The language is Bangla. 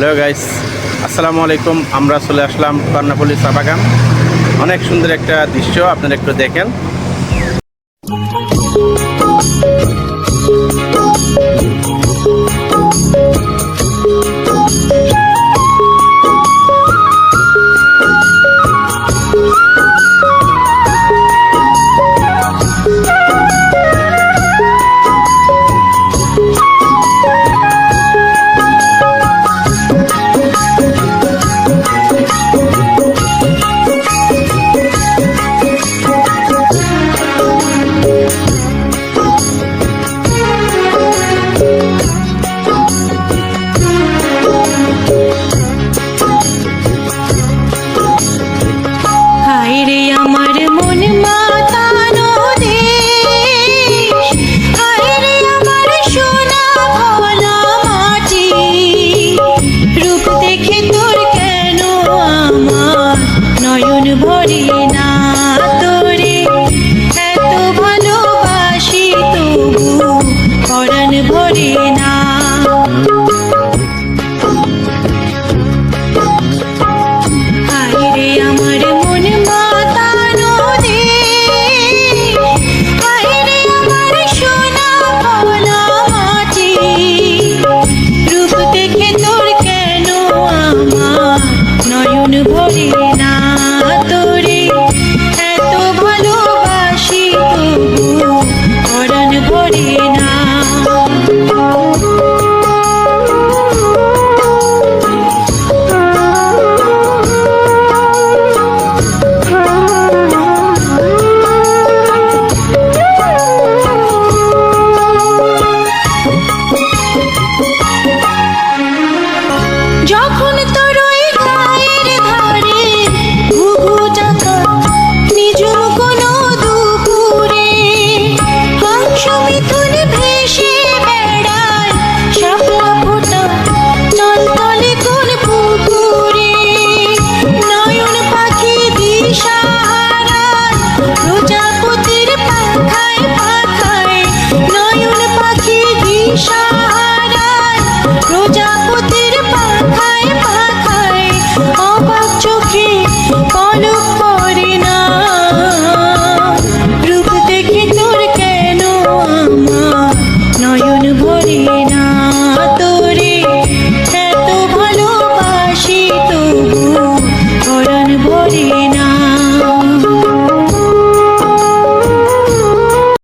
হ্যালো গাইস আসসালামু আলাইকুম। আমরা চলে আসলাম কর্ণাপল্লী চা বাগান। অনেক সুন্দর একটা দৃশ্য, আপনারা একটু দেখেন। না